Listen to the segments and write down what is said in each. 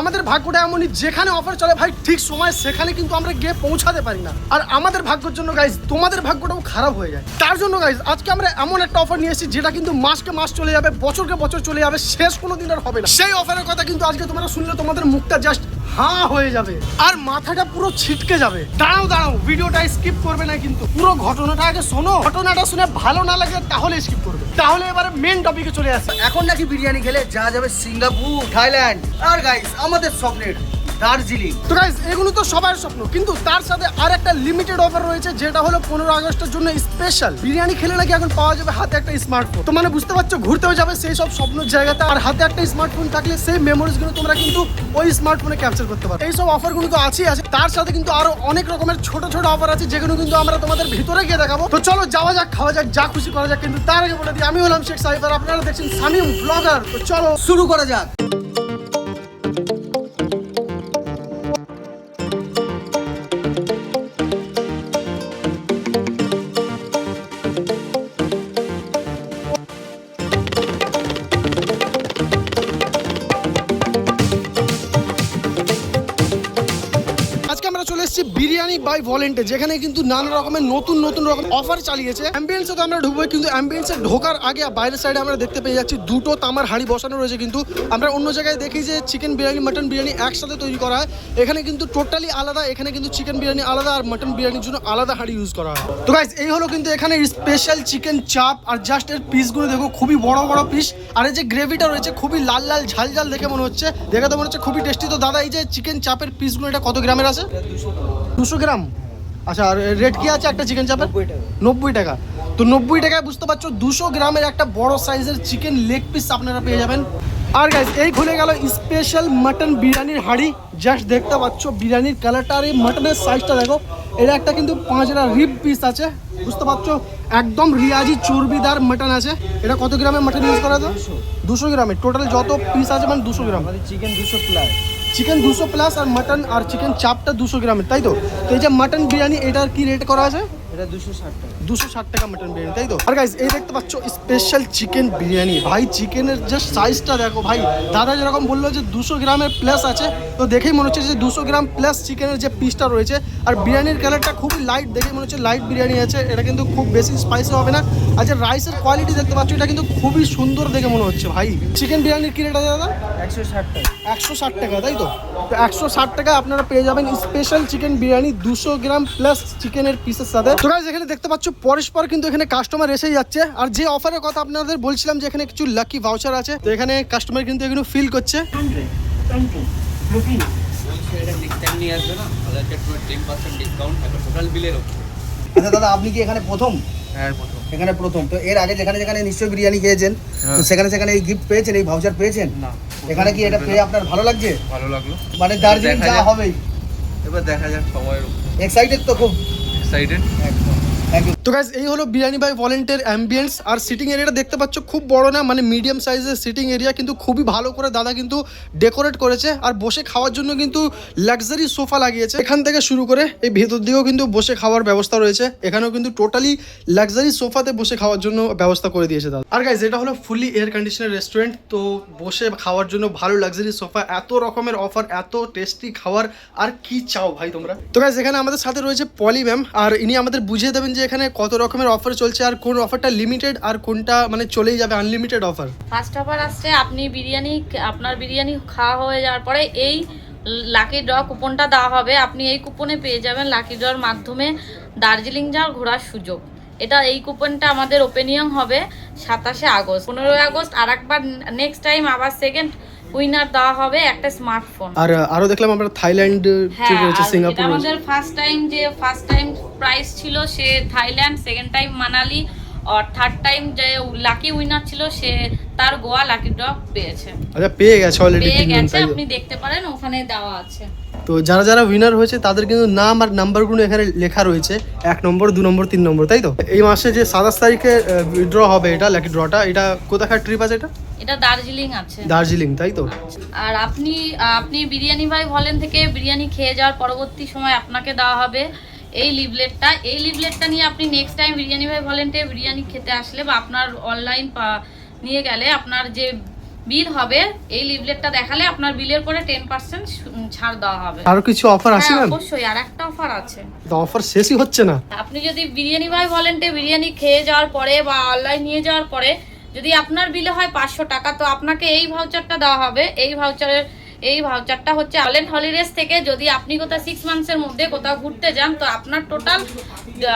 আমাদের ভাগ্যটা এমনই, যেখানে অফার চলে ভাই, ঠিক সময় সেখানে কিন্তু আমরা গিয়ে পৌঁছাতে পারি না। আর আমাদের ভাগ্যর জন্য গাইজ তোমাদের ভাগ্যটাও খারাপ হয়ে যায়। তার জন্য গাইজ আজকে আমরা এমন একটা অফার নিয়ে এসেছি, যেটা কিন্তু মাসকে মাস চলে যাবে, বছরকে বছর চলে যাবে, শেষ কোনো দিন আর হবে না। সেই অফারের কথা কিন্তু আজকে তোমরা শুনলে, তোমাদের মুখটা জাস্ট হাঁ হয়ে যাবে। আর মাথাটা পুরো ছিটকে যাবে। দাঁড়াও দাঁড়াও, ভিডিওটা স্কিপ করবে না কিন্তু। পুরো ঘটনাটা আগে শোনো। ঘটনাটা শুনে ভালো না লাগে, তাহলে স্কিপ করবে। তাহলে এবারে মেন টপিকে চলে আসে। এখন নাকি বিরিয়ানি খেলে যা যাবে সিঙ্গাপুর, থাইল্যান্ড। আর গাইস আমাদের স্বপ্নের দার্জিলিং। তো গাইজ এগুলো তো সবার স্বপ্ন, কিন্তু তার সাথে আর একটা লিমিটেড অফার রয়েছে, যেটা হলো পনেরো আগস্টের জন্য স্পেশাল বিরিয়ানি খেলে নাকি এখন পাওয়া যাবে হাতে একটা স্মার্টফোন তো মানে বুঝতে পারছ, ঘুরতেও যাবে সেই সব স্বপ্নের জায়গাতে, আর হাতে একটা স্মার্টফোন থাকলে সেই মেমোরিজগুলো তোমরা কিন্তু ওই স্মার্টফোনে ক্যাপচার করতে পারো। এই সব অফারগুলো তো আছেই, আছে। তার সাথে কিন্তু আরও অনেক রকমের ছোট ছোট অফার আছে, যেগুলো কিন্তু আমরা তোমাদের ভিতরে গিয়ে দেখাবো। তো চলো, যাওয়া যাক, খাওয়া যাক, যা খুশি করা যাক, কিন্তু তার আগে বলে দিই, আমি হলাম শেখ সাইফার আপনারা দেখছেন সামিম ব্লগার তো চলো, শুরু করা যাক। বিরিয়ানি বাই ভলেন্টে যেখানে কিন্তু নানা রকমের নতুন নতুন রকম অফার চালিয়েছে। অ্যাম্বিয়েন্সে তো আমরা ঢুকবো, কিন্তু অ্যাম্বিয়েন্সে ঢোকার আগে বাইরের সাইডে আমরা দেখতে পেয়ে যাচ্ছি দুটো তামার হাঁড়ি বসানো রয়েছে কিন্তু। আমরা অন্য জায়গায় দেখি যে চিকেন বিরিয়ানি মাটন বিরিয়ানি একসাথে তৈরি করা হয়। এখানে কিন্তু টোটালি আলাদা, এখানে কিন্তু চিকেন বিরিয়ানি আলাদা আর মাটন বিরিয়ানির জন্য আলাদা হাঁড়ি ইউজ করা হয়। তো গাইজ এই হলো কিন্তু এখানে স্পেশাল চিকেন চাপ আর জাস্ট এর পিসগুলো দেখো, খুবই বড় বড় পিস আর এই যে গ্রেভিটা রয়েছে, খুবই লাল লাল, ঝাল ঝাল দেখে মনে হচ্ছে। দেখে তো মনে হচ্ছে খুবই টেস্টি তো দাদা, এই যে চিকেন চাপের পিসগুলো এটা কত গ্রামের আছে? দুশো গ্রাম? আচ্ছা আর রেট কি আছে একটা চিকেন চাপের নব্বই টাকা। তো নব্বই টাকায় বুঝতে পারছ দুশো গ্রামের একটা বড় সাইজের চিকেন লেগ পিস আপনারা পেয়ে যাবেন। আর গাইজ এই খুলে গেল স্পেশাল মাটন বিরিয়ানির হাঁড়ি। জাস্ট দেখতে পাচ্ছ বিরিয়ানির কালারটা আর এই মাটনের সাইজটা দেখো। এটা একটা কিন্তু পাঁচটা রিব পিস আছে বুঝতে পারছ? একদম রিয়াজি চর্বিদার মাটন আছে। এটা কত গ্রামের মাটন ইউজ করা তো দুশো। গ্রামের। টোটাল যত পিস আছে মানে দুশো গ্রাম। চিকেন দুশো প্লাস চিকেন দুশো প্লাস আর মাটন আর চিকেন চাপটা দুশো গ্রামের তাই তো? তো এই যে মাটন বিরিয়ানি এটার কি রেট করা আছে? এটা দুশো ষাট টাকা। দুশো ষাট টাকা মাটন বিরিয়ানি তাই তো? আর গাইজ এই দেখতে পাচ্ছ স্পেশাল চিকেন বিরিয়ানি। ভাই চিকেনের জাস্ট সাইজটা দেখো ভাই দাদা যেরকম বলল যে দুশো গ্রামের প্লাস আছে তো দেখেই মনে হচ্ছে যে দুশো গ্রাম প্লাস চিকেনের যে পিসটা রয়েছে। আর বিরিয়ানির কালারটা খুবই লাইট দেখেই মনে হচ্ছে লাইট বিরিয়ানি আছে। এটা কিন্তু খুব বেশি স্পাইসি হবে না। আর যে রাইসের কোয়ালিটি দেখতে পাচ্ছ এটা কিন্তু খুবই সুন্দর দেখে মনে হচ্ছে ভাই। চিকেন বিরিয়ানির কি রেট আছে দাদা? একশো ষাট টাকা। একশো ষাট টাকা তাই তো? তো একশো ষাট টাকা আপনারা পেয়ে যাবেন স্পেশাল চিকেন বিরিয়ানি দুশো গ্রাম প্লাস চিকেনের পিসের সাথে তো এখানে দেখতে পাচ্ছ পরস্পর কিন্তু এখানে কাস্টমার এসে যাচ্ছে। আর যে অফারের কথা আপনাদের বলছিলাম যে এখানে কিছু লাকি ভাউচার আছে তো এখানে কাস্টমার কিন্তু এগুলো ফিল করছে। আচ্ছা দাদা আপনি কি এখানে প্রথম? হ্যাঁ প্রথম। এখানে প্রথম। তো এর আগে যেখানে যেখানে নিশ্চয়ই বিরিয়ানি খেয়েছেন তো সেখানে সেখানে এই গিফট পেয়েছেন এই ভাউচার পেয়েছেন? না। এখানে কি এটা পেয়ে আপনার ভালো লাগছে? ভালো লাগল। মানে দার্জিলিং যা হবে হবেই। এবার দেখা যাক সময়ের এক্সাইটেড তো খুব। এক্সাইটেড একদম। তো গাইজ এই হলো বিরিয়ানি বাই ভলেন্টের অ্যাম্বিয়েন্স আর সিটিং এরিয়াটা দেখতে পাচ্ছ, খুব বড় না মানে মিডিয়াম সাইজের সিটিং এরিয়া কিন্তু খুবই ভালো করে দাদা কিন্তু ডেকোরেট করেছে। আর বসে খাওয়ার জন্য কিন্তু লাক্সারি সোফা লাগিয়েছে। এখান থেকে শুরু করে এই ভেতর দিকেও কিন্তু বসে খাওয়ার ব্যবস্থা রয়েছে। এখানেও কিন্তু টোটালি লাক্সারি সোফাতে বসে খাওয়ার জন্য ব্যবস্থা করে দিয়েছে দাদা। আর গাইজ এটা হলো ফুলি এয়ার কন্ডিশনার রেস্টুরেন্ট তো বসে খাওয়ার জন্য ভালো লাক্সারি সোফা এত রকমের অফার এত টেস্টি খাওয়ার। আর কি চাও ভাই তোমরা? তো গাইজ এখানে আমাদের সাথে রয়েছে পলি ম্যাম আর ইনি আমাদের বুঝিয়ে দেবেন যে এখানে কত রকমের অফার চলছে আর কোন অফারটা লিমিটেড আর কোনটা মানে চলেই যাবে আনলিমিটেড অফার ফার্স্ট অফার আসছে আপনি বিরিয়ানি আপনার বিরিয়ানি খাওয়া হয়ে যাওয়ার পরে এই লাকি ড্র কুপনটা দেওয়া হবে। আপনি এই কুপনে পেয়ে যাবেন লাকি ড্রর মাধ্যমে দার্জিলিং যাওয়ার ঘোরার সুযোগ। এটা এই কুপনটা আমাদের ওপেনিং হবে সাতাশে আগস্ট। পনেরোই আগস্ট আর একবার নেক্সট টাইম আবার সেকেন্ড উইনার দেওয়া হবে একটা স্মার্টফোন আর আরও দেখলাম আমরা থাইল্যান্ড হ্যাঁ সিঙ্গাপুর আমাদের ফার্স্ট টাইম যে ফার্স্ট টাইম প্রাইস ছিল সে থাইল্যান্ড সেকেন্ড টাইম মানালি আর থার্ড টাইম যে লাকি উইনার ছিল সে তার গোয়া লাকি ড্র পেয়েছে। আচ্ছা পেয়ে গেছে অলরেডি পেয়ে গেছে আপনি দেখতে পারেন ওখানে দেওয়া আছে। তো যারা যারা উইনার হয়েছে তাদের কিন্তু নাম আর নাম্বারগুলো এখানে লেখা রয়েছে। এক নম্বর দু নম্বর তিন নম্বর তাই তো? এই মাসে যে সাতাশ তারিখে উইথড্র হবে এটা লাকি ড্রটা এটা কোথাকার ট্রিপ আছে এটা? এটা দার্জিলিং আছে। দার্জিলিং তাই তো? আর আপনি আপনি বিরিয়ানি ভাই বলেন থেকে বিরিয়ানি খেয়ে যাওয়ার পরবর্তী সময় আপনাকে দেওয়া হবে। এই লিভলেটটা এই লিভলেটটা নিয়ে আপনি নেক্সট টাইম বিরিয়ানি ভাই ভলেন্টে বিরিয়ানি খেতে আসলে বা আপনার অনলাইন নিয়ে গেলে আপনার যে বিল হবে এই লিভলেটটা দেখালে আপনার বিলের পরে টেন পার্সেন্ট ছাড় দেওয়া হবে। আরও কিছু অফার আছে হ্যাঁ ম্যাম অবশ্যই আর একটা অফার আছে। অফার শেষই হচ্ছে না। আপনি যদি বিরিয়ানি ভাই ভলেন্টে বিরিয়ানি খেয়ে যাওয়ার পরে বা অনলাইন নিয়ে যাওয়ার পরে যদি আপনার বিলে হয় পাঁচশো টাকা তো আপনাকে এই ভাউচারটা দেওয়া হবে। এই ভাউচারের এই ভাউচারটা হচ্ছে অলেন্ট হলিডেজ থেকে যদি আপনি কোথাও সিক্স মান্থসের মধ্যে কোথাও ঘুরতে যান তো আপনার টোটাল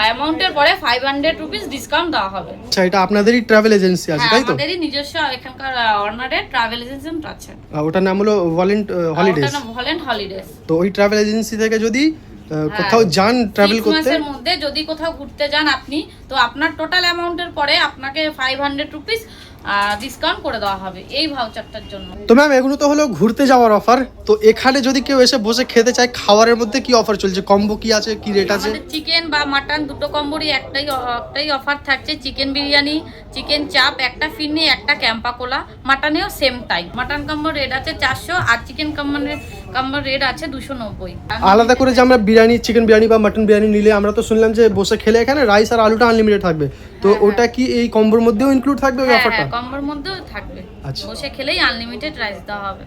অ্যামাউন্টের পরে ফাইভ হান্ড্রেড রুপিস ডিসকাউন্ট দেওয়া হবে। আচ্ছা এটা আপনাদেরই ট্রাভেল এজেন্সি আছে হ্যাঁ তাই তো? আমাদেরই নিজস্ব এখানকার অনারের ট্রাভেল এজেন্ট আছে ওটার নাম হলো ভলেন্ট হলিডেজ ভলেন্ট হলিডেজ তো ওই ট্রাভেল এজেন্সি থেকে যদি আহ, কোথাও যান ট্রাভেল করতে? মাসের মধ্যে যদি কোথাও ঘুরতে যান আপনি তো আপনার টোটাল অ্যামাউন্টের পরে আপনাকে ফাইভ হান্ড্রেড রুপিস ডিসকাউন্ট করে দেওয়া হবে এই ভাউচারটার জন্য। তো ম্যাম এগুলো তো হলো ঘুরতে যাওয়ার অফার তো এখানে যদি কেউ এসে বসে খেতে চায় খাবারের মধ্যে কি অফার চলছে? কম্বো কি আছে? কি রেট আছে? চিকেন বা মাটন দুটো কম্বোরই একটাই একটাই অফার থাকছে। চিকেন বিরিয়ানি চিকেন চাপ একটা ফিরনি একটা ক্যাম্পা কোলা মাটনেও সেম টাই মাটন কম্বোর রেট আছে চারশো আর চিকেন কম্বোর কম্বোর রেট আছে দুশো নব্বই। আলাদা করে যে আমরা বিরিয়ানি চিকেন বিরিয়ানি বা মাটন বিরিয়ানি নিলে আমরা তো শুনলাম যে বসে খেলে এখানে রাইস আর আলুটা আনলিমিটেড থাকবে। তো ওটা কি এই কম্বোর মধ্যেও ইনক্লুড থাকবে ওই হ্যাঁ অফারটা হ্যাঁ কম্বোর মধ্যেও থাকবে। আচ্ছা। বসে খেলেই আনলিমিটেড রাইস দেওয়া হবে।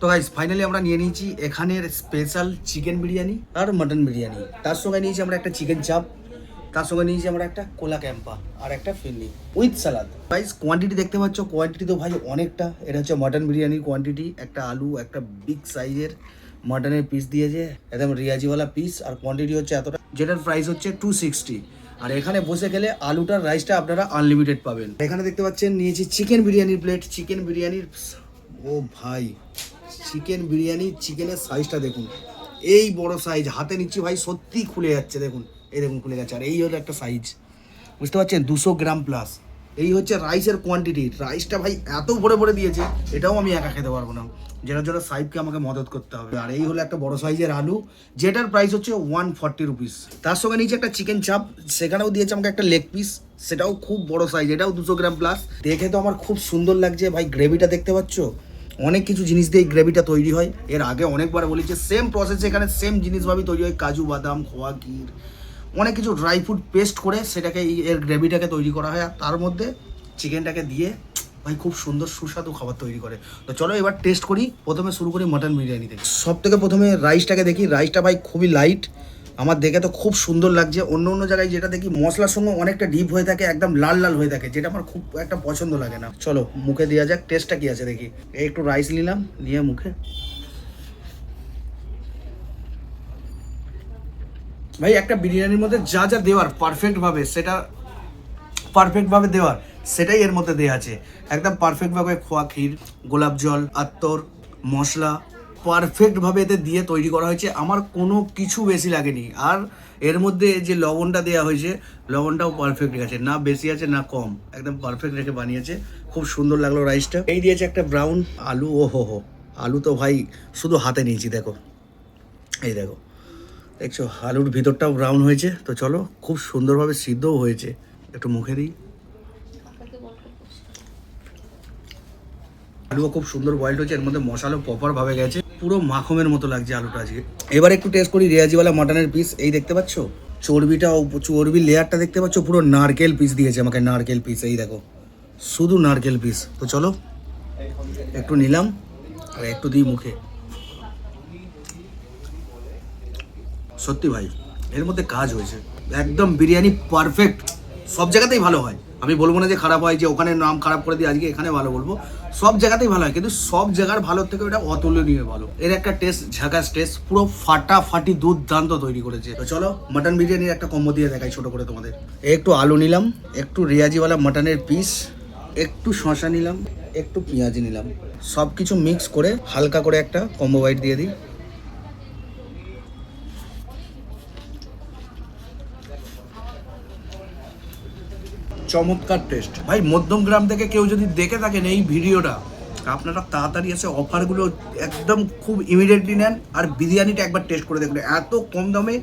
তো গাইস ফাইনালি আমরা নিয়ে নিয়েছি এখানের স্পেশাল চিকেন বিরিয়ানি আর মটন বিরিয়ানি। তার সঙ্গে নিয়েছি আমরা একটা চিকেন চাপ তার সঙ্গে নিয়েছি আমরা একটা কোলা ক্যাম্পা আর একটা ফিরনি উইথ সালাদ গাইস কোয়ান্টিটি দেখতে পাচ্ছ কোয়ান্টিটি তো ভাই অনেকটা। এটা হচ্ছে মটন বিরিয়ানির কোয়ান্টিটি একটা আলু, একটা বিগ সাইজের মটনের পিস দিয়েছে। একদম রিয়াজিওয়ালা পিস আর কোয়ান্টিটি হচ্ছে এতটা। যেটার প্রাইস হচ্ছে টু সিক্সটি আর এখানে বসে গেলে আলুটার রাইসটা আপনারা আনলিমিটেড পাবেন। এখানে দেখতে পাচ্ছেন, নিয়েছি চিকেন বিরিয়ানির প্লেট চিকেন বিরিয়ানির ও ভাই চিকেন বিরিয়ানি চিকেনের সাইজটা দেখুন। এই বড় সাইজ হাতে নিচ্ছি ভাই সত্যি খুলে যাচ্ছে, দেখুন। এই দেখুন, খুলে গেছে। আর এই হলো একটা সাইজ বুঝতে পারছেন? দুশো গ্রাম প্লাস এই হচ্ছে রাইসের কোয়ান্টিটি রাইসটা ভাই এত ভরে ভরে দিয়েছে, এটাও আমি একা খেতে পারব না। যেটার জন্য সাইবকে আমাকে মদত করতে হবে। আর এই হলো একটা বড় সাইজের আলু, যেটার প্রাইস হচ্ছে ওয়ান ফর্টি রুপিস তার সঙ্গে নিচে একটা চিকেন চাপ সেখানেও দিয়েছে আমাকে একটা লেগ পিস সেটাও খুব বড় সাইজ এটাও দুশো গ্রাম প্লাস দেখে তো আমার খুব সুন্দর লাগছে। ভাই গ্রেভিটা দেখতে পাচ্ছ? অনেক কিছু জিনিস দিয়ে গ্রেভিটা তৈরি হয়। এর আগে অনেকবার বলেছে সেম প্রসেসে এখানে সেম জিনিসভাবেই তৈরি হয়। কাজু, বাদাম, খোয়া, ক্ষীর। অনেক কিছু ড্রাই ফ্রুট পেস্ট করে সেটাকে এর গ্রেভিটাকে তৈরি করা হয় আর তার মধ্যে চিকেনটাকে দিয়ে, ভাই খুব সুন্দর সুস্বাদু খাবার তৈরি করে। তো চলো এবার টেস্ট করি, প্রথমে শুরু করি মাটন বিরিয়ানি থেকে। সব থেকে প্রথমে রাইসটাকে দেখি রাইসটা ভাই খুবই লাইট আমার দেখে তো খুব সুন্দর লাগছে। অন্য অন্য জায়গায় যেটা দেখি মশলার সঙ্গে অনেকটা ডিপ হয়ে থাকে, একদম লাল লাল হয়ে থাকে, যেটা আমার খুব একটা পছন্দ লাগে না। চলো মুখে দেওয়া যাক টেস্টটা কি আছে দেখি। একটু রাইস নিলাম, নিয়ে মুখে। ভাই, একটা বিরিয়ানির মধ্যে যা যা দেওয়ার পারফেক্ট ভাবে, সেটা পারফেক্ট ভাবে দেওয়ার, সেটাই এর মধ্যে দেওয়া আছে। একদম পারফেক্ট ভাবে খোয়া ক্ষীর, গোলাপ জল আত্তর মশলা পারফেক্ট ভাবে এতে দিয়ে তৈরি করা হয়েছে। আমার কোনো কিছু বেশি লাগেনি। আর এর মধ্যে যে লবণটা দেওয়া হয়েছে, লবণটাও পারফেক্ট আছে। না বেশি আছে, না কম। একদম পারফেক্ট রেখে বানিয়েছে। খুব সুন্দর লাগল রাইসটা এই দিয়েছে একটা ব্রাউন আলু। ও হো হো আলু তো ভাই, শুধু হাতে নিয়েছি, দেখো। এই দেখো। দেখছ, আলুর ভিতরটাও ব্রাউন হয়েছে। তো চলো, খুব সুন্দরভাবে সিদ্ধও হয়েছে। একটু মুখে দিই। আলুও খুব সুন্দর বয়েলড হয়েছে, এর মধ্যে মশালো প্রপার ভাবে গেছে। পুরো মাখমের মতো লাগছে আলুটা আজকে। এবার একটু টেস্ট করি রেয়াজিওয়ালা মাটনের পিস এই দেখতে পাচ্ছ? চর্বিটা চর্বির লেয়ারটা দেখতে পাচ্ছ? পুরো নারকেল পিস দিয়েছে আমাকে, নারকেল পিস এই দেখো, শুধু নারকেল পিস তো চলো, একটু নিলাম, আর একটু দিই মুখে। সত্যি ভাই, এর মধ্যে কাজ হয়েছে। একদম বিরিয়ানি পারফেক্ট সব জায়গাতেই ভালো হয়। আমি বলব না যে খারাপ হয়, যে ওখানে নাম খারাপ করে দিয়ে আজকে এখানে ভালো বলব। সব জায়গাতেই ভালো হয়, কিন্তু সব জায়গার ভালোর থেকে ওটা অতুলনীয় ভালো। এর একটা টেস্ট ঝাকাস টেস্ট পুরো ফাটাফাটি দুর্দান্ত তৈরি করেছে। তো চলো মাটন বিরিয়ানির একটা কম্বো দিয়ে দেখাই ছোট করে তোমাদের। একটু আলু নিলাম, একটু রিয়াজিওয়ালা মাটনের পিস একটু শশা নিলাম, একটু পেঁয়াজ নিলাম। সব কিছু মিক্স করে হালকা করে একটা কম্বো বাইট দিয়ে দিই। চমৎকার টেস্ট ভাই মধ্যমগ্রাম থেকে কেউ যদি দেখে থাকেন এই ভিডিওটা, আপনারা তাড়াতাড়ি এসে অফারগুলো একদম খুব ইমিডিয়েটলি নেন আর বিরিয়ানিটা একবার টেস্ট করে দেখুন। এত কম দামে,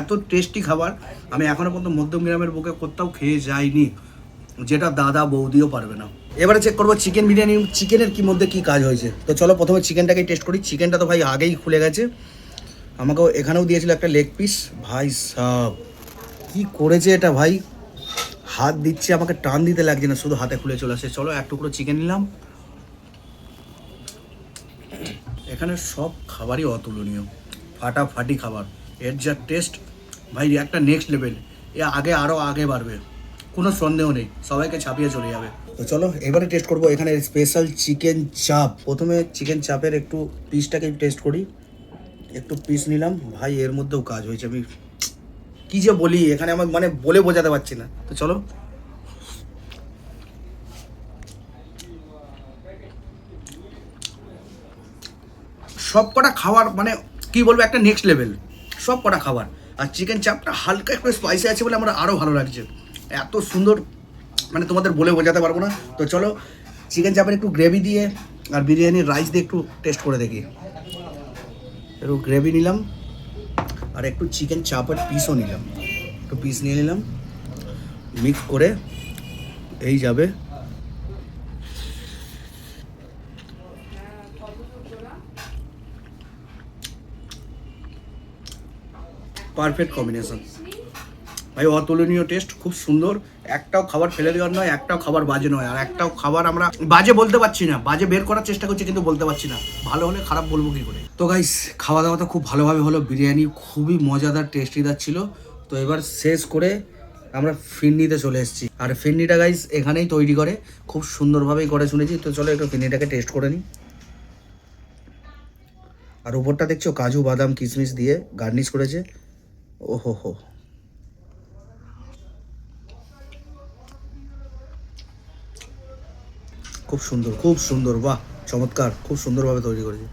এত টেস্টি খাবার, আমি এখনও পর্যন্ত মধ্যমগ্রামের বুকে কোথাও খেয়ে যাইনি, যেটা দাদা বৌদিও পারবে না। এবারে চেক করব চিকেন বিরিয়ানি চিকেনের কি মধ্যে কি কাজ হয়েছে। তো চলো প্রথমে চিকেনটাকে টেস্ট করি। চিকেনটা তো ভাই আগেই খুলে গেছে। আমাকেও এখানেও দিয়েছিল একটা লেগ পিস ভাই সাব, কি করেছে এটা ভাই? হাত দিচ্ছে, আমাকে টান দিতে লাগছে না, শুধু হাতে খুলে চলে আসে চলো, এক টুকরো চিকেন নিলাম। এখানে সব খাবারই অতুলনীয়। ফাটাফাটি খাবার। এর যা টেস্ট ভাই, একটা নেক্সট লেভেল এ আগে আরও আগে বাড়বে। কোনো সন্দেহ নেই, সবাইকে ছাপিয়ে চলে যাবে। তো চলো, এবারে টেস্ট করব। এখানে স্পেশাল চিকেন চাপ প্রথমে চিকেন চাপের একটু পিসটাকে টেস্ট করি। একটু পিস নিলাম। ভাই, এর মধ্যেও কাজ হয়েছে। আমি কি যে বলি, এখানে আমার মানে বলে বোঝাতে পারছি না। তো চলো। সব কটা খাবার মানে কি বলব, একটা নেক্সট লেভেল সব কটা খাবার। আর চিকেন চাপটা হালকা একটু স্পাইসি আছে বলে আমার আরও ভালো লাগছে। এত সুন্দর মানে তোমাদের বলে বোঝাতে পারব না। তো চলো চিকেন চাপের একটু গ্রেভি দিয়ে আর বিরিয়ানির রাইস দিয়ে একটু টেস্ট করে দেখি। একটু গ্রেভি নিলাম। আর একটু চিকেন চাপার পিসও নিলাম। একটু পিস নিয়ে নিলাম। মিক্স করে এই যাবে। পারফেক্ট কম্বিনেশন ভাই, অতুলনীয় টেস্ট খুব সুন্দর। একটাও খাবার ফেলে দেওয়ার নয়, একটাও খাবার বাজে নয়, আর একটাও খাবার আমরা বাজে বলতে পারছি না, বাজে বের করার চেষ্টা করছি কিন্তু বলতে পারছি না। ভালো হলে খারাপ বলব কি করে? তো গাইস খাওয়া দাওয়া তো খুব ভালোভাবে হলো, বিরিয়ানি খুবই মজাদার টেস্টিদার ছিল। তো এবার শেষ করে আমরা ফিরনিতে চলে এসেছি। আর ফিরনিটা গাইস এখানেই তৈরি করে, খুব সুন্দরভাবেই করে শুনেছি। তো চলো একটু ফিরনিটাকে টেস্ট করে নিই। আর উপরটা দেখছ, কাজু, বাদাম, কিশমিশ দিয়ে গার্নিশ করেছে। ওহো হো খুব সুন্দর খুব সুন্দর বাহ চমৎকার খুব সুন্দরভাবে তৈরি করেছে।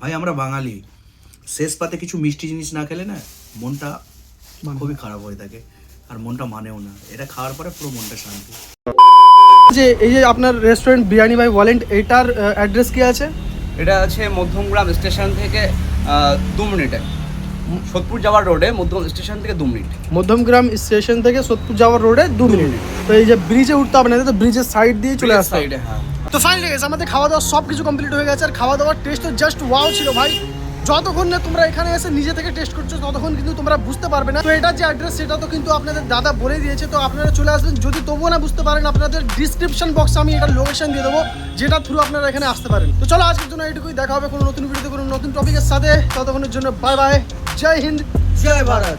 ভাই আমরা বাঙালি। শেষ পাতে কিছু মিষ্টি জিনিস না খেলে না মনটা খুবই খারাপ হয়ে থাকে আর মনটা মানেও না। এটা খাওয়ার পরে পুরো মনটা শান্তি। যে এই যে আপনার রেস্টুরেন্ট বিরিয়ানি বাই ওয়ালেন্ট এটার অ্যাড্রেস কি আছে? এটা আছে মধ্যমগ্রাম স্টেশন থেকে দু মিনিটে। সোদপুর যাওয়ার রোডে মধ্যম স্টেশন থেকে দু মিনিট। মধ্যমগ্রাম স্টেশন থেকে সোদপুর যাওয়ার রোডে দু মিনিট। তো এই যে ব্রিজে উঠতে হবে না তো ব্রিজের সাইড দিয়ে চলে আসতে সাইডে হ্যাঁ। তো ফাইনালি আমাদের খাওয়া দাওয়া সব কিছু কমপ্লিট হয়ে গেছে আর খাওয়া দাওয়ার টেস্ট তো জাস্ট ওয়াও ছিল ভাই। যতক্ষণ না তোমরা এখানে এসে নিজে থেকে টেস্ট করছ, ততক্ষণ কিন্তু তোমরা বুঝতে পারবে না। তো এটা যে অ্যাড্রেস সেটা তো কিন্তু আপনাদের দাদা বলে দিয়েছে। তো আপনারা চলে আসবেন। যদি তবুও না বুঝতে পারেন, আপনাদের ডিসক্রিপশন বক্সে আমি এটা লোকেশন দিয়ে দেবো, যেটা থ্রু আপনারা এখানে আসতে পারেন। তো চলো, আজকের জন্য এটুকুই দেখা হবে কোনো নতুন ভিডিওতে কোনো নতুন টপিকের সাথে। ততক্ষণের জন্য বাই বাই জয় হিন্দ। জয় ভারত।